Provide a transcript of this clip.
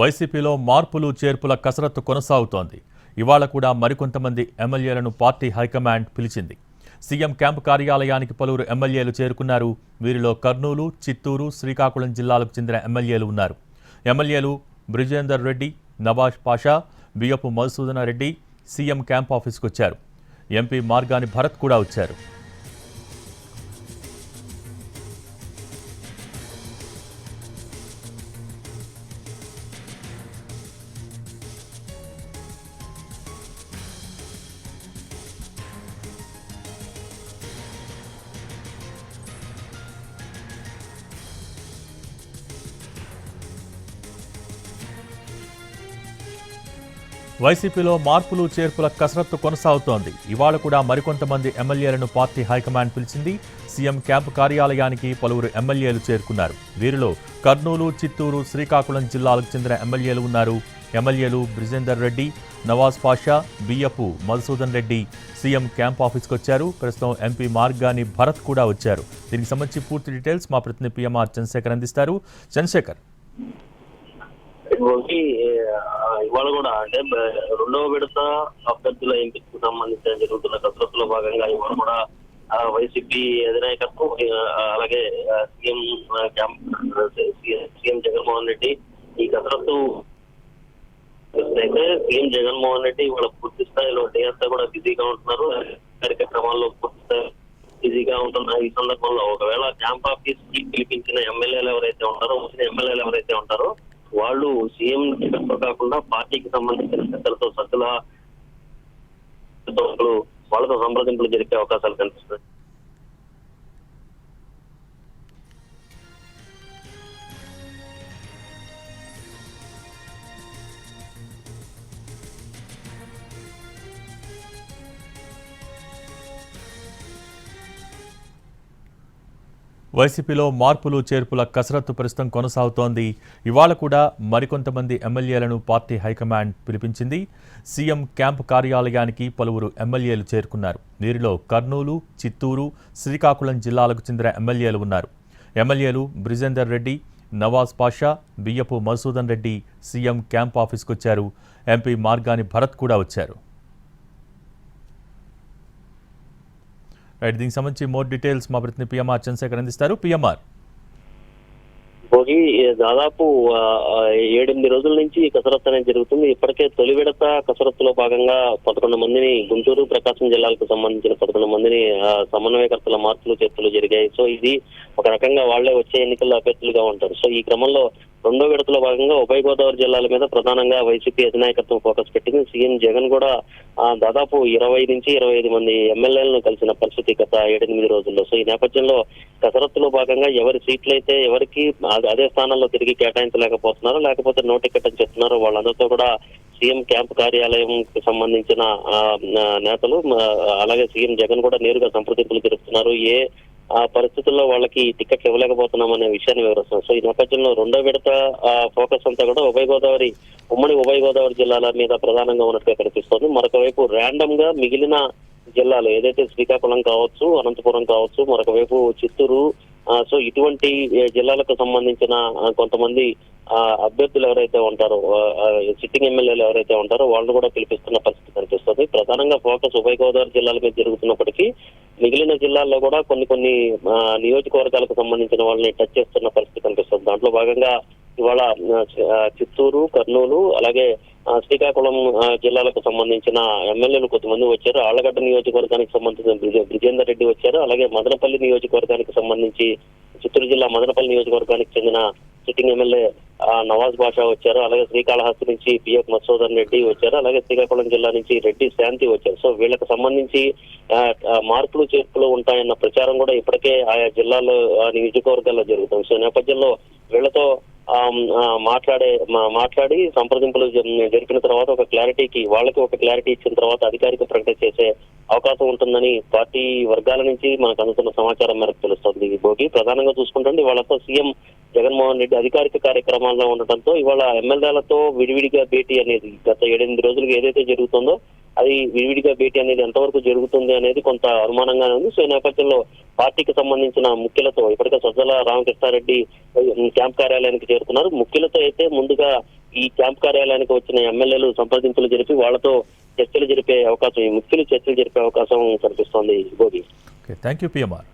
వైసీపీలో మార్పులు చేర్పుల కసరత్తు కొనసాగుతోంది. ఇవాళ కూడా మరికొంతమంది ఎమ్మెల్యేలను పార్టీ హైకమాండ్ పిలిచింది. సీఎం క్యాంపు కార్యాలయానికి పలువురు ఎమ్మెల్యేలు చేరుకున్నారు. వీరిలో కర్నూలు చిత్తూరు శ్రీకాకుళం జిల్లాలకు చెందిన ఎమ్మెల్యేలు ఉన్నారు. ఎమ్మెల్యేలు బ్రిజేందర్ రెడ్డి నవాజ్ పాషా బియ్యపు మధుసూదన రెడ్డి సీఎం క్యాంప్ ఆఫీస్కు వచ్చారు ఎంపీ మార్గాని భరత్ కూడా వచ్చారు. వైసీపీలో మార్పులు చేర్పుల కసరత్తు కొనసాగుతోంది. ఇవాళ కూడా మరికొంతమంది ఎమ్మెల్యేలను పార్టీ హైకమాండ్ పిలిచింది. సీఎం క్యాంపు కార్యాలయానికి పలువురు ఎమ్మెల్యేలు చేరుకున్నారు. వీరిలో కర్నూలు చిత్తూరు శ్రీకాకుళం జిల్లాలకు చెందిన ఎమ్మెల్యేలు ఉన్నారు. ఎమ్మెల్యేలు బ్రిజేందర్ రెడ్డి నవాజ్ పాషా బియ్యపు మధుసూదన్ రెడ్డి సీఎం క్యాంప్ ఆఫీస్కి వచ్చారు. ప్రస్తుతం ఎంపీ మార్గాని భరత్ కూడా వచ్చారు. దీనికి సంబంధించి పూర్తి డీటెయిల్స్ మా ప్రతినిధి పిఎంఆర్ చంద్రశేఖర్ అందిస్తారు. చంద్రశేఖర్. ఇంకోటి ఇవాళ కూడా అంటే రెండవ విడత అభ్యర్థుల ఎంపికకు సంబంధించిన జరుగుతున్న కసరత్తులో భాగంగా ఇవాళ కూడా వైసీపీ అధినాయకత్వం అలాగే CM camp CM- CM Jaganmohan Reddy ఈ కసరత్తు అయితే సీఎం జగన్మోహన్ రెడ్డి ఇవాళ పూర్తి స్థాయిలో డే అంతా కూడా బిజీగా ఉంటున్నారు. కార్యక్రమాల్లో పూర్తి స్థాయి బిజీగా ఉంటున్న ఈ సందర్భంలో ఒకవేళ క్యాంప్ ఆఫీస్కి పిలిపించిన ఎమ్మెల్యేలు ఎవరైతే ఉంటారో వచ్చిన ఎమ్మెల్యేలు ఎవరైతే ఉంటారో వాళ్ళు సీఎం జగన్తో కాకుండా పార్టీకి సంబంధించిన పెద్దలతో సభ్యుల వాళ్ళతో సంప్రదింపులు జరిపే అవకాశాలు కనిపిస్తున్నాయి. వైసీపీలో మార్పులు చేర్పుల కసరత్తు ప్రస్తుతం కొనసాగుతోంది. ఇవాళ కూడా మరికొంతమంది ఎమ్మెల్యేలను పార్టీ హైకమాండ్ పిలిపించింది. సీఎం క్యాంపు కార్యాలయానికి పలువురు ఎమ్మెల్యేలు చేరుకున్నారు. వీరిలో కర్నూలు చిత్తూరు శ్రీకాకుళం జిల్లాలకు చెందిన ఎమ్మెల్యేలు ఉన్నారు. ఎమ్మెల్యేలు బ్రిజేందర్ రెడ్డి నవాజ్ పాషా బియ్యపు మధుసూదన్ రెడ్డి సీఎం క్యాంప్ ఆఫీస్కు వచ్చారు ఎంపీ మార్గాని భరత్ కూడా వచ్చారు. రైట్ దీనికి సంబంధించి మోర్ డీటెయిల్స్ మా ప్రతినిధి పిఎంఆర్ చంద్రశేఖర్ అందిస్తారు. పిఎంఆర్. భోగి దాదాపు ఏడెనిమిది రోజుల నుంచి కసరత్తు అనేది జరుగుతుంది. ఇప్పటికే తొలి విడత కసరత్తులో భాగంగా పదకొండు మందిని గుంటూరు ప్రకాశం జిల్లాలకు సంబంధించిన పదకొండు మందిని సమన్వయకర్తల మార్పులు చేర్పులు జరిగాయి. సో ఇది ఒక రకంగా వాళ్ళే వచ్చే ఎన్నికల్లో అభ్యర్థులుగా ఉంటారు. సో ఈ క్రమంలో రెండో విడతలో భాగంగా ఉభయ గోదావరి జిల్లాల మీద ప్రధానంగా వైసీపీ అధినాయకత్వం ఫోకస్ పెట్టింది. సీఎం జగన్ కూడా దాదాపు ఇరవై నుంచి ఇరవై ఐదు మంది ఎమ్మెల్యేలను కలిసిన పరిస్థితి గత ఏడెనిమిది రోజుల్లో. సో ఈ నేపథ్యంలో కసరత్తులో భాగంగా ఎవరి సీట్లు అయితే ఎవరికి అదే స్థానంలో తిరిగి కేటాయించలేకపోతున్నారో లేకపోతే నో టికెట్ అని చెప్తున్నారో వాళ్ళందరితో కూడా సీఎం క్యాంప్ కార్యాలయం సంబంధించిన నేతలు అలాగే సీఎం జగన్ కూడా నేరుగా సంప్రదింపులు జరుపుతున్నారు. ఏ ఆ పరిస్థితుల్లో వాళ్ళకి టికెట్లు ఇవ్వలేకపోతున్నాం అనే విషయాన్ని వివరిస్తున్నాం సో ఈ నేపథ్యంలో రెండో విడత ఫోకస్ అంతా కూడా ఉభయ గోదావరి ఉమ్మడి ఉభయ గోదావరి జిల్లాల మీద ప్రధానంగా ఉన్నట్టుగా కనిపిస్తోంది. మరొక వైపు ర్యాండమ్గా మిగిలిన జిల్లాలు ఏదైతే శ్రీకాకుళం కావచ్చు అనంతపురం కావచ్చు మరొక వైపు చిత్తూరు సో ఇటువంటి జిల్లాలకు సంబంధించిన కొంతమంది అభ్యర్థులు ఎవరైతే ఉంటారో సిట్టింగ్ ఎమ్మెల్యేలు ఎవరైతే ఉంటారో వాళ్ళు కూడా పిలిపిస్తున్న పరిస్థితి కనిపిస్తుంది. ప్రధానంగా ఫోకస్ ఉభయ గోదావరి జిల్లాల మీద జరుగుతున్నప్పటికీ మిగిలిన జిల్లాల్లో కూడా కొన్ని కొన్ని నియోజకవర్గాలకు సంబంధించిన వాళ్ళని టచ్ చేస్తున్న పరిస్థితి కనిపిస్తుంది. దాంట్లో భాగంగా ఇవాళ చిత్తూరు కర్నూలు అలాగే శ్రీకాకుళం జిల్లాలకు సంబంధించిన ఎమ్మెల్యేలు కొంతమంది వచ్చారు. ఆళ్ళగడ్డ నియోజకవర్గానికి సంబంధించిన బ్రిజేందర్ రెడ్డి వచ్చారు. అలాగే మదనపల్లి నియోజకవర్గానికి సంబంధించి చిత్తూరు జిల్లా మదనపల్లి నియోజకవర్గానికి చెందిన సిట్టింగ్ ఎమ్మెల్యే నవాజ్ బాషా వచ్చారు. అలాగే శ్రీకాళహస్తి నుంచి పిఎఫ్ మధుసూదన్ రెడ్డి వచ్చారు. అలాగే శ్రీకాకుళం జిల్లా నుంచి రెడ్డి శాంతి వచ్చారు. సో వీళ్ళకి సంబంధించి మార్పులు చేర్పులు ఉంటాయన్న ప్రచారం కూడా ఇప్పటికే ఆయా జిల్లాలో ఆ, నియోజకవర్గాల్లో జరుగుతుంది. సో నేపథ్యంలో వీళ్ళతో మాట్లాడే మా- మాట్లాడి సంప్రదింపులు జ- జరిపిన తర్వాత ఒక క్లారిటీకి వాళ్ళకి ఒక క్లారిటీ ఇచ్చిన తర్వాత అధికారిక ప్రకటన చేసే అవకాశం ఉంటుందని పార్టీ వర్గాల నుంచి మనకు అందుతున్న సమాచారం మేరకు తెలుస్తుంది. భోగి ప్రధానంగా చూసుకుంటే వాళ్ళతో సీఎం జగన్మోహన్ రెడ్డి అధికారిక కార్యక్రమాల్లో ఉండటంతో ఇవాళ ఎమ్మెల్యేలతో విడివిడిగా భేటీ అనేది గత ఏడెనిమిది రోజులుగా ఏదైతే జరుగుతుందో అది విడివిడిగా భేటీ అనేది ఎంతవరకు జరుగుతుంది అనేది కొంత అనుమానంగానే ఉంది. సో ఈ నేపథ్యంలో పార్టీకి సంబంధించిన ముఖ్యులతో ఇప్పటికే సజ్జల రామకృష్ణారెడ్డి క్యాంప్ కార్యాలయానికి చేరుకున్నారు. ముఖ్యులతో అయితే ముందుగా ఈ క్యాంప్ కార్యాలయానికి వచ్చిన ఎమ్మెల్యేలు సంప్రదింపులు జరిపి వాళ్ళతో చర్చలు జరిపే అవకాశం ఈ ముఖ్యులు చర్చలు జరిపే అవకాశం కనిపిస్తోంది గోపి థ్యాంక్ యూ పిఎంఆర్